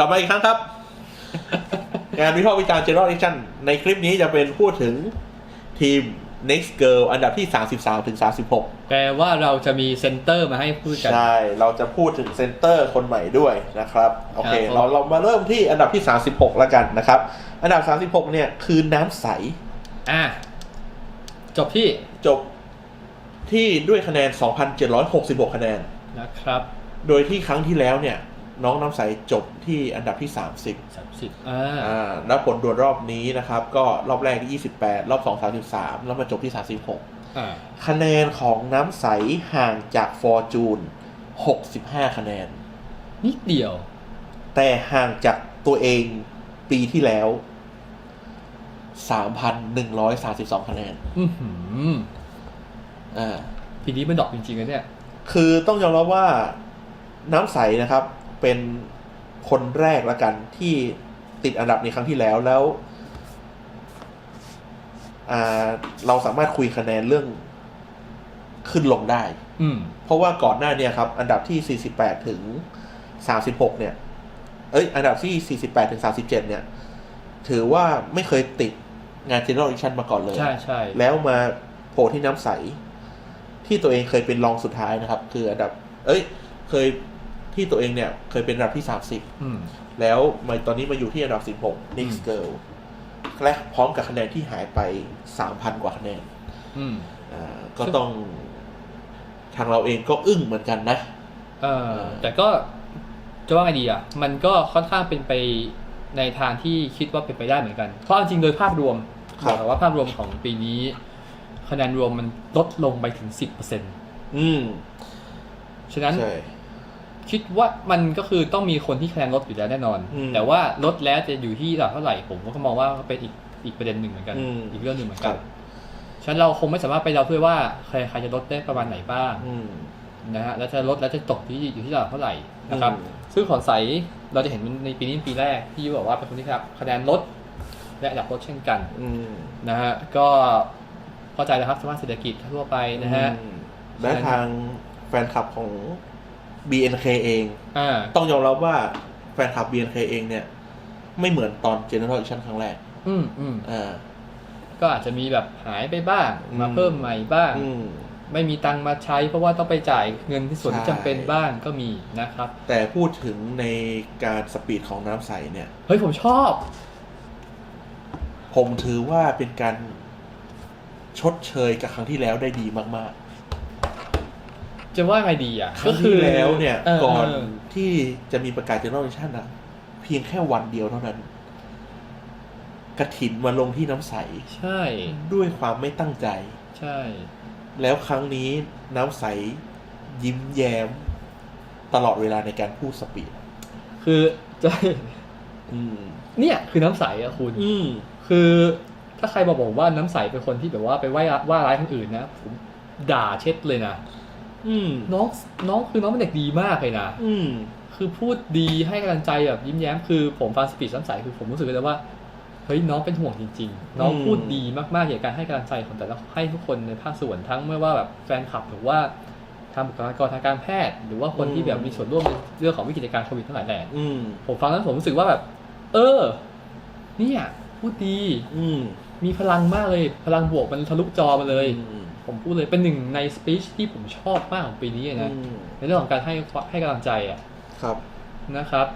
กลับมาอีกครั้งครับ งานวิเคราะห์วิจารณ์ General Election ในคลิปนี้จะเป็นพูดถึงทีม Next Girl อันดับที่ 33ถึง36 แปลว่าเราจะมีเซนเตอร์มาให้พูดกัน ใช่ เราจะพูดถึงเซนเตอร์คนใหม่ด้วยนะครับ โอเคครับผมเราเรามาเริ่มที่อันดับที่ 36 แล้วกันนะครับ อันดับ 36 เนี่ย คือน้ำใส อะ จบที่ จบที่ด้วยคะแนน 2,766 คะแนน นะครับ โดยที่ครั้งที่แล้วเนี่ย น้องน้ำใสจบที่อันดับที่ 30สามสิบอ่าอ่าแล้วผลดวลรอบนี้นะครับ ก็รอบแรกที่ 28 รอบ 2 33 แล้วมาจบที่36อ่าคะแนนของน้ำใสห่างจากฟอร์จูน 65 คะแนน นิดเดียว แต่ห่างจากตัวเองปีที่แล้ว 3,132 คะแนนอือหืออ่า ทีนี้มันดอกจริงๆนะเนี่ย คือต้องยอมรับว่าน้ำใสนะครับ เป็นคนแรกละกันที่ติดอันดับในครั้งที่แล้วแล้วอ่าเราสามารถคุยคะแนนเรื่องขึ้นลงได้ อืมเพราะว่าก่อนหน้าเนี่ยครับ อันดับที่ 48 ถึง 36 เนี่ย เอ้ย อันดับที่ 48 ถึง 37 เนี่ย ถือว่าไม่เคยติดงาน General Election มาก่อนเลย ใช่ใช่แล้วมาโผล่ที่น้ำใส ที่ตัวเองเคยเป็นรองสุดท้ายนะครับ คืออันดับ เอ้ย เคย ที่ตัวเองเนี่ยเคยเป็นอันดับที่อืม30 แล้วมาตอนนี้มาอยู่ที่อันดับ 16 Next Girl และพร้อมกับคะแนนที่หายไป 3,000 กว่าคะแนนอืมอ่าก็ต้องทางเราเองก็อึ้งเหมือนกันนะเออแต่ก็จะว่าไงดีอะ มันก็ค่อนข้างเป็นไปในทางที่คิดว่าเป็นไปได้เหมือนกัน เพราะเอาจริงโดยภาพรวมครับบอกว่าภาพรวมของปีนี้ คะแนนรวมมันลดลงไปถึงสิบเปอร์เซ็นต์อืม ฉะนั้นใช่ คิดว่ามันก็คือต้องมีคนที่คะแนนลดอยู่แล้วแน่นอน อืมแต่ว่าลดแล้วจะอยู่ที่ระดับเท่าไหร่ผมก็มองว่าเป็นอีกอีกประเด็นหนึ่งเหมือนกัน อืมอีกเรื่องหนึ่งเหมือนคกัรันบฉะนั้นเราคงไม่สามารถไปเดาด้วยว่าใครใครจะลดได้ประมาณไหนบ้างอืม นะฮะแล้วจะลดแล้วจะตกที่อยู่ที่ระดับเท่าไหร่นะครับอืม ซึ่งขอนใสเราจะเห็นในปีนี้เป็นปีแรกที่ยูบอกว่าเป็นคนที่ครับคะแนนลดและอันดับลดเช่นกัน อืมนะฮะก็เข้าใจนะครับสภาพเศรษฐกิจทั่วไปนะฮะ อืมและทางแฟนคลับของ BNK เองอ่าต้องยอมรับว่าแฟนคลับ BNK เองเนี่ย ไม่เหมือนตอน General Election ครั้งแรก อืมอืมอ่าก็อาจจะมีแบบหายไปบ้าง มาอืมเพิ่มใหม่บ้างอืมไม่มีตังค์มาใช้เพราะว่าต้องไปจ่ายเงินที่ส่วนที่ใช่จำเป็นบ้างก็มีนะครับ แต่พูดถึงในการสปีดของน้ำใสเนี่ย เฮ้ยผมชอบ ผมถือว่าเป็นการชดเชยกับครั้งที่แล้วได้ดีมาก จะว่าไงดีอะๆครั้งที่แล้วเนี่ยเออก่อนเออที่จะมีประกาศ General Election อะเพียงแค่วันเดียวเท่านั้น กระถินมาลงที่น้ำใส ใช่ ด้วยความไม่ตั้งใจ ใช่ แล้วครั้งนี้น้ำใสยิ้มแย้ม ตลอดเวลาในการพูดสปีดคือจะ อืม เนี่ยคือน้ำใสอะคุณ อืม คือถ้าใครมาบอกว่าน้ำใสเป็นคนที่แบบว่าไปว่าว่าร้ายคนอื่นนะ ผมด่าเช็ดเลยนะอืม น้องน้องคือน้องเป็นเด็กดีมากเลยนะอืมคือพูดดีให้กำลังใจแบบยิ้มแย้มคือผมฟังสปีดน้ำใสคือผมรู้สึกเลยว่าเฮ้ยน้องเป็นห่วงจริง ๆ น้องอืมพูดดีมากๆเกี่ยวกับการให้กำลังใจของแต่ละให้ทุกคนในภาคส่วนทั้งไม่ว่าแบบแฟนคลับหรือว่าทางบุคลากรทางการแพทย์ หรือว่าคนที่แบบมีส่วนร่วมในเรื่องของวิกฤตการณ์โควิดทั้งหลายแหล่อืมผมฟังแล้วผมรู้สึกว่าแบบ เออ เนี่ยพูดดี อืมมีพลังมากเลย พลังบวกมันทะลุจอมาเลยอืม ผมพูดเลยเป็นหนึ่งในสปีชที่ผมชอบมากของปีนี้นะอืมในเรื่องของการให้ให้กำลังใจอะครับนะครับ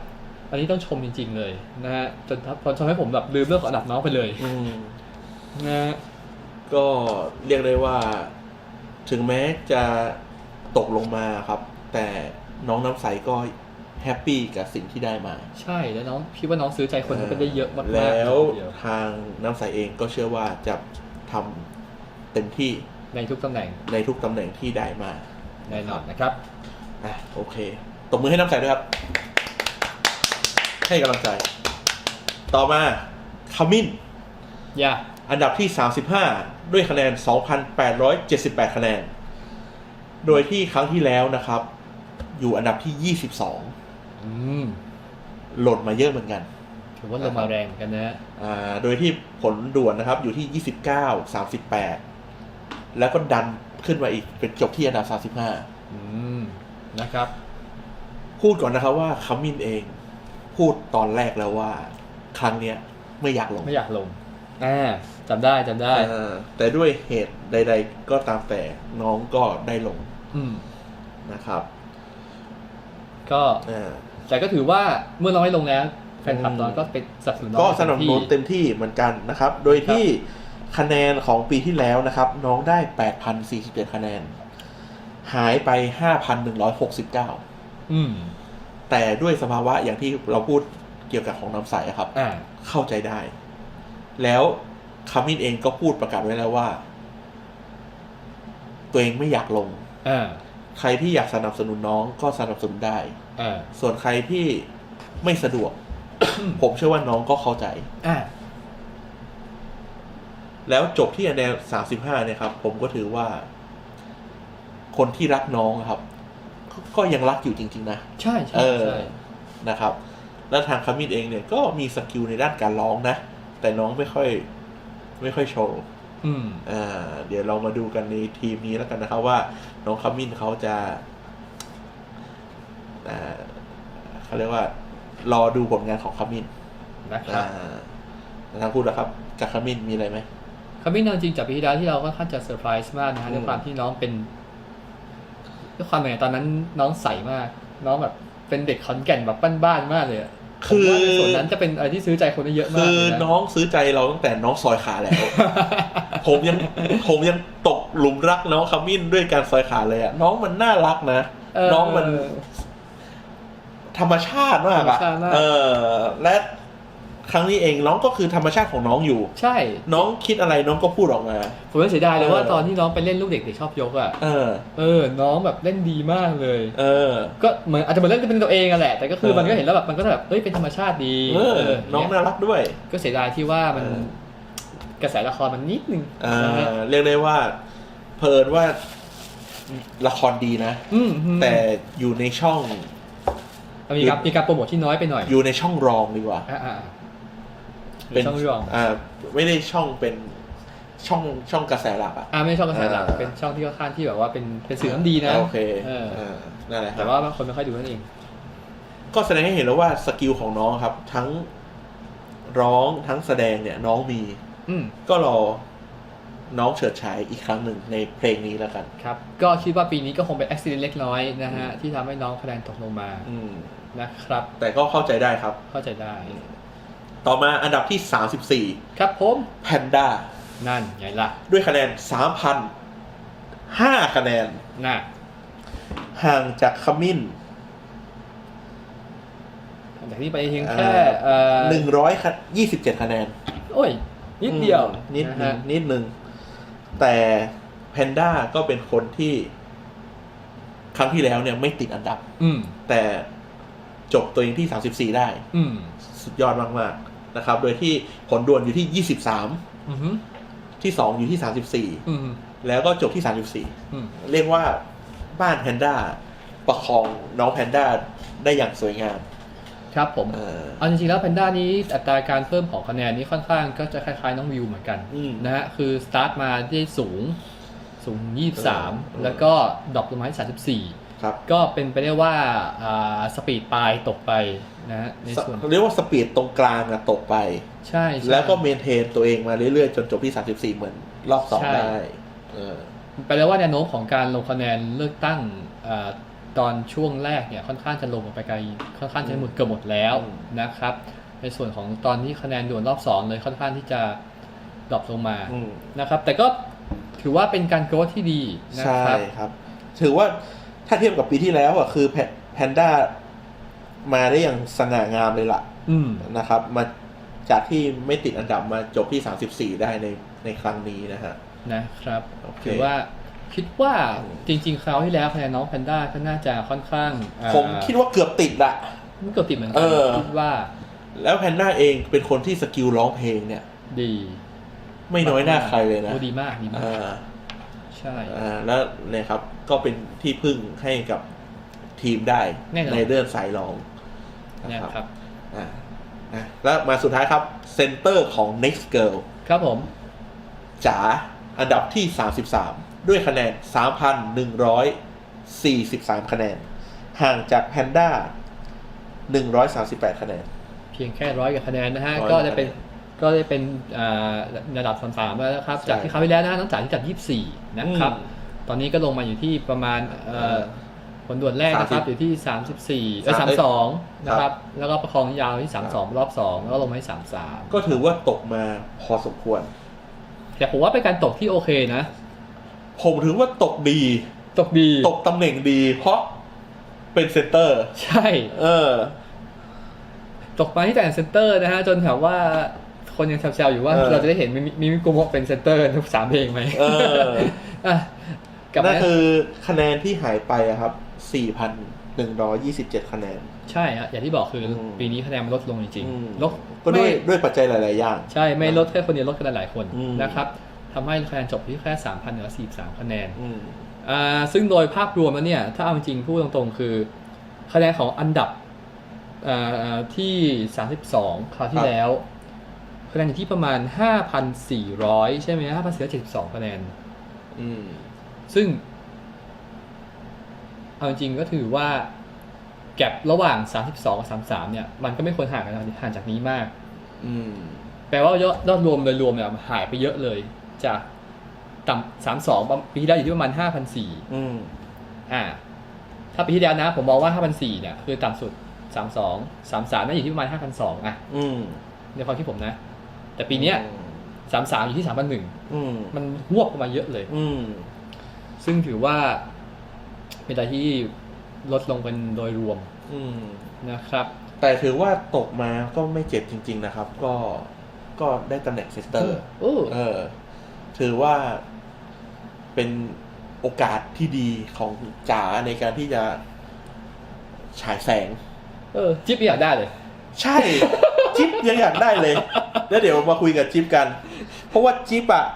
อันนี้ต้องชมจริง ๆ เลยนะฮะจนทำทำให้ผมแบบลืมเรื่องของอันดับน้องไปเลยอืมนะฮะก็เรียกได้ว่า ถึงแม้จะตกลงมาครับ แต่น้องน้ำใสก็แฮปปี้กับสิ่งที่ได้มา ใช่แล้วน้องคิดว่าน้องซื้อใจคนก็ได้เยอะมากๆแล้วเดียวทางน้ำใสเองก็เชื่อว่าจะทำเต็มที่ ในทุกตำแหน่งในทุกตำแหน่งที่ได้มาแน่นอนนะครับอะโอเคตบมือให้น้ำใสด้วยครับ ให้กำลังใจ ต่อมาขมิ้น อย่าอันดับที่ 35 ด้วยคะแนน 2,878 คะแนน โดยที่ครั้งที่แล้วนะครับ อยู่อันดับที่ 22 อืมหล่นมาเยอะเหมือนกัน ถือว่าลงมาแรงเหมือนกันนะฮะอ่า โดยที่ผลด่วนนะครับ อยู่ที่ 29 38 แล้วก็ดันขึ้นมาอีกเป็นจบที่อันดับ 35อืมนะครับ พูดก่อนนะครับว่าขมิ้นเอง พูดตอนแรกแล้วว่า ครั้งเนี้ยไม่อยากลง ไม่อยากลงอ่าจำได้จำได้เออแต่ด้วยเหตุใด ๆ ก็ตามแต่น้องก็ได้ลง อืมนะครับ ก็อ่าแต่ก็ถือว่าเมื่อน้องไม่ลงแล้วแฟนคลับอืมตอนก็เป็นสนับสนุนน้องก็สนับสนุนที่เต็มที่เหมือนกันนะครับ โดยที่ คะแนนของปีที่แล้วนะครับ น้องได้ 8,047 คะแนน หายไป 5,169 อืม แต่ด้วยสภาวะอย่างที่เราพูดเกี่ยวกับของน้ำใสอะครับอ่าเข้าใจได้ แล้วคามินเองก็พูดประกาศไว้แล้วว่า ตัวเองไม่อยากลงอ่าใครที่อยากสนับสนุนน้องก็สนับสนุนได้อ่าส่วนใครที่ไม่สะดวก ผมเชื่อว่าน้องก็เข้าใจอ่า แล้วจบที่อันดับสามสิบห้าเนี่ยครับ ผมก็ถือว่า คนที่รักน้องอะครับก็ก็ยังรักอยู่จริง ๆ นะ ใช่ใช่เออใช่นะครับ แล้วทางคามินเองเนี่ยก็มีสกิลในด้านการร้องนะ แต่น้องไม่ค่อย ไม่ค่อยโชว์อืม อ่า เดี๋ยวเรามาดูกันในทีมนี้แล้วกันนะครับว่า น้องคามินเขาจะอ่าเขาเรียกว่า รอดูผลงานของคามินนะครับ อ่าทางพูดนะครับจากคามินมีอะไรไหม คามินเอาจริงจากปีที่แล้วที่เราก็ค่อนข้างจะเซอร์ไพรส์มากนะฮะอืมด้วยความที่น้องเป็นด้วยความแบบตอนนั้นน้องใสมาก น้องแบบเป็นเด็กขอนแก่นแบบบ้านๆมากเลยอะคือผมว่าในส่วนนั้นจะเป็นอะไรที่ซื้อใจคนได้เยอะมาคืกอเลยนะน้องซื้อใจเราตั้งแต่น้องซอยขาแล้ว ผมยังผมยังตกหลุมรักน้องคามินด้วยการซอยขาเลยอะน้องมันน่ารักนะเออน้องมัน ธรรมชาติมากธรรมอะชาติมากเออ และ ครั้งนี้เองน้องก็คือธรรมชาติของน้องอยู่ ใช่ น้องคิดอะไรน้องก็พูดออกมา ผมยังเสียดายเลยเออว่าตอนที่น้องไปเล่นลูกเด็กเด็กชอบยกอะเออ เออ น้องแบบเล่นดีมากเลย เออ ก็เหมือนอาจจะเหมือนเล่นเป็นตัวเองอะแหละ แต่ก็คือเออมันก็เห็นแล้วแบบมันก็แบบเอ้ยเป็นธรรมชาติดีเออ น้องเยน่ารักด้วย ก็เสียดายที่ว่ามันเออกระแสละครมันนิดนึงอ่านะฮะเรียกได้ว่าเพลินว่าละครดีนะอืมอืมแต่อยู่ในช่องมีการมีการโปรโมทที่น้อยไปหน่อย อยู่ในช่องรองดีกว่าอ่าอ่า เป็นช่องรองอ่าไม่ได้ช่องเป็นช่องช่องกระแสหลักอะอ่าไม่ใช่ช่องกระแสหลักอ่าเป็นช่องที่ค่อนข้างที่แบบว่าเป็นเป็นสื่อน้ำดีนะโอเคเอออ่านั่นแหละคแต่รับว่าบางคนไม่ค่อยดูนั่นเอง ก็แสดงให้เห็นแล้วว่าสกิลของน้องครับ ทั้งร้องทั้งแสดงเนี่ย น้องมี อืมก็รอน้องเฉิดฉายอีกครั้งหนึ่งในเพลงนี้แล้วกัน ครับ ก็คิดว่าปีนี้ก็คงเป็นอุบิเหตุเล็กน้อยนะฮะ ที่ทำให้น้องคะแนนตกลงมา อืมนะครับ แต่ก็เข้าใจได้ครับ เข้าใจได้ ต่อมาอันดับที่ครับผม34แพนด้านั่นไงล่ะ ด้วยคะแนน 3,005 คะแนนน่ะห่างจากขมิ้นจากนี้ไปเพียงแค่เอ่อ127คะแนน โอ้ย นิดเดียวอืมนิดนะนึฮะงนิดนึง แต่แพนด้าก็เป็นคนที่ ครั้งที่แล้วเนี่ยไม่ติดอันดับ อืมแต่จบตัวเองที่34ได้ อืมสุดยอดมาก ๆ นะครับ โดยที่ผลดวลอยู่ที่อือฮึ23 ที่ 2 อยู่ที่อืม34 แล้วก็จบที่อืม34 เรียกว่าบ้านแพนด้าประคองน้องแพนด้าได้อย่างสวยงาม ครับผมเออเอาจริงๆแล้วแพนด้านี้อัตราการเพิ่มของคะแนนนี้ค่อนข้างก็จะคล้ายๆน้องวิวเหมือนกันอืมนะฮะคือสตาร์ทมาได้สูงสูงเออ23 แล้วก็ดรอปลงมาที่34 ครับก็เป็นไปได้ว่าอ่าสปีดปลายตกไปนะฮะในส่วนเรียกว่าสปีดตรงกลางอะตกไป ใช่ใช่แล้วก็เมนเทนตัวเองมาเรื่อยๆ จนจบที่ 34 เหมือนรอบสองใช่ได้เออไปแล้วว่าแนวโน้มของการลงคะแนนเลือกตั้งอาตอนช่วงแรกเนี่ยค่อนข้างจะลงไปไกลค่อนข้างจะหมดเกือบหมดแล้วอืมนะครับ ในส่วนของตอนที่คะแนนด่วนรอบสองเลยค่อนข้างที่จะดรอปลงมาอืมนะครับ แต่ก็ถือว่าเป็นการโกรธที่ดีนะใช่ครับครับถือว่า ถ้าเทียบกับปีที่แล้วอะคือแพนด้ามาได้อย่างสง่างามเลยล่ะอืมนะครับ มาจากที่ไม่ติดอันดับมาจบที่34ได้ในในครั้งนี้นะฮะนะครับโอเคถือว่าคิดว่าจริงๆคราวที่แล้วคะแนนน้องแพนด้าก็น่าจะค่อนข้างอ่าผมคิดว่าเกือบติดละไม่เกือบติดเหมือนกัเออคิดว่า แล้วแพนด้าเองเป็นคนที่สกิลร้องเพลงเนี่ย ดี ไม่น้อยหน้าใครเลยนะโอ้ดีมากดีมากอ่าใช่อ่าแล้วเนี่ยครับ ก็เป็นที่พึ่งให้กับทีมได้แน่นอน ในเรื่องสายร้องนะนะครับครับอ่าอะแล้วมาสุดท้ายครับเซนเตอร์ของ next girl ครับผม จ๋าอันดับที่ 33 ด้วยคะแนน 3,143 คะแนน ห่างจากแพนด้า 138 คะแนน เพียงแค่ร้อยกับคะแนนนะฮะร้อยก็ได้เป็นคะแนก็ได้เป็นอ่าระดับสามสามแล้วนะครับ ใช่จากที่คราวที่แล้วนะฮะน้องจ๋าที่จัดยี่สิบสี่นะครับ อืม ตอนนี้ก็ลงมาอยู่ที่ประมาณเอ่อผลด่วนแรกนะครับ30อยู่ที่สามสิบสี่เออสาสามมสองครันะบครับ แล้วก็ประคองยาวที่สามสองรอบสองแล้วก็ลงมาที่สามสามก็ถือว่าตกมาพอสมควร แต่ผมว่าเป็นการตกที่โอเคนะ ผมถือว่าตกดี ตกดี ตกตำแหน่งดี เพราะเป็นเซนเตอร์ ใช่ เออ ตกมาที่แต่เซนเตอร์นะฮะ จนถามว่าคนยังแซวๆอยู่ว่าเออเราจะได้เห็นมิมิมิมิกุโมะเป็นเซนเตอร์ทุกสามเพลงไหมเอออะ กลับนั่มานคือคะแนนที่หายไปอะครับ 4,127 คะแนน ใช่ฮะอย่างที่บอกคืออมปีนี้คะแนนมันลดลงจริงอืม ๆลดก็ด้วยไม่ด้วยปัจจัยหลาย ๆ อย่าง ใช่ไม่ลดแค่คนเดียวลดกันหลายๆคนอืม นะครับทำให้คะแนนจบที่แค่3 0 0 0เหนือ43คะแนน อืม อ่าซึ่งโดยภาพรวมแล้วเนี่ย ถ้าเอาจริงๆพูดตรงๆ คือ คะแนนของอันดับอ่าที่ 32 คราวที่ครับ แล้ว คะแนนอยู่ที่ประมาณ 5,400 ใช่ไหม5,472 คะแนน อืม ซึ่ง เอาจริงๆก็ถือว่า แก็บระหว่าง 32 กับ 33 เนี่ย มันก็ไม่ควรห่างกันห่างจากนี้มาก อืม แปลว่ายอดยอดรวมโดยรวมเนี่ยหายไปเยอะเลย จากต่ำสามสองปีที่แล้วอยู่ที่ประมาณห้าพันสี่อืมอ่า ถ้าปีที่แล้วนะ ผมมองว่าห้าพันสี่เนี่ย คือต่ำสุดสามสองสามสามน่าอยู่ที่ประมาณห้าพันสองอะอืมในความที่ผมนะ แต่ปีเนี้ยสามสามอยู่ที่สามพันหนึ่งอืมมันหวบออกมาเยอะเลย อืม ซึ่งถือว่าเป็นอะไรที่ลดลงเป็นโดยรวมอืม นะครับ แต่ถือว่าตกมาก็ไม่เจ็บจริง ๆนะครับ ก็ก็ได้ตำแหน่งเซสเตอร์โอ้ เออ ถือว่าเป็นโอกาสที่ดีของจ๋าในการที่จะฉายแสง เออ จิ๊บอยากได้เลย ใช่ จิ๊บยังอยากได้เลย แล้วเดี๋ยวมาคุยกับจิ๊บกัน เพราะว่าจิ๊บอะ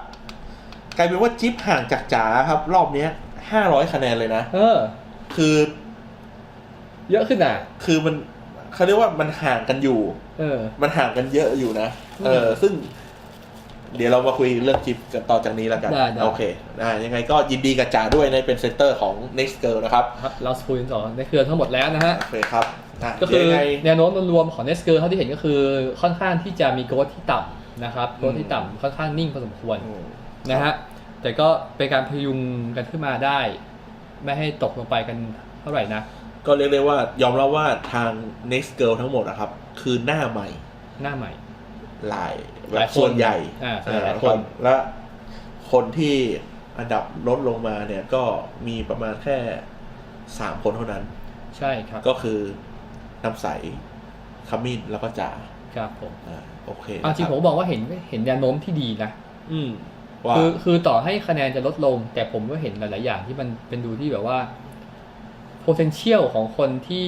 กลายเป็นว่าจิ๊บห่างจากจ๋าครับ รอบเนี้ยห้าร้อยคะแนนเลยนะ เออ คือ เยอะขึ้นอะ คือมันเขาเรียกว่ามันห่างกันอยู่ เออ มันห่างกันเยอะอยู่นะ เออ ซึ่ง เดี๋ยวเรามาคุยเรื่องจิ๊บกันต่อจากนี้แล้วกัน ได้ได้ โอเคอ่ายังไงก็ยินดีกับจ๋าด้วยในเป็นเซนเตอร์ของ next girl นะครับ ครับ เราคุยกันต่อในเครือทั้งหมดแล้วนะฮะ โอเคครับะก็คือเดี๋ยวยังไง แนวโน้มรวมๆของเนสเกอร์เท่าที่เห็นก็คือค่อนข้างที่จะมีโกรธที่ต่ำนะครับโกรธที่ต่ำค่อนข้างนิ่งพอสมควร อืม นะฮะแต่ก็เป็นการพยุงกันขึ้นมาได้ ไม่ให้ตกลงไปกันเท่าไหร่นะก็เรียกได้ว่ายอมรับว่าทาง next girl ทั้งหมดนะครับ คือหน้าใหม่ หน้าใหม่ หลายแบหลายบคนส่วนใหญ่อ่าส่วนใหญ่หลายคนอ่และคนที่อันดับลดลงมาเนี่ยก็มีประมาณแค่สามคนเท่านั้น ใช่ครับก็คือน้ำใสขมิ้นแล้วก็จ่าครับผมอ่าโอเคเอาจริงนะคผบมบอกว่าเห็นเห็นแนวโน้มที่ดีนะ อืมว่า คือคือต่อให้คะแนนจะลดลง แต่ผมก็เห็นหลาย ๆ อย่างที่มันเป็นดูที่แบบว่า potential ของคนที่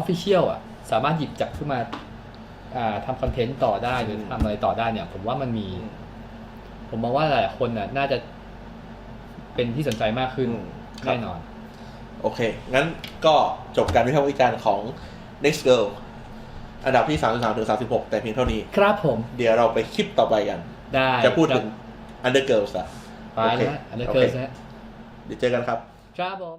official อะ สามารถหยิบจับขึ้นมาอ่าทำคอนเทนต์ต่อได้หรือทำอะไรต่อได้เนี่ย ผมว่ามันมี ผมมองว่าหลายๆคนน่ะ น่าจะเป็นที่สนใจมากขึ้นอืมครับแน่นอน โอเค งั้นก็จบการวิพากษ์วิจารณ์ของ next girl อันดับที่ 33ถึง36 แต่เพียงเท่านี้ ครับผม เดี๋ยวเราไปคลิปต่อไปกัน ได้จะพูดถึงครับ under girls อะไปโอเคนะอันนี้โอเกิเคนนะเดี๋ยวเจอกันครับ ครับผม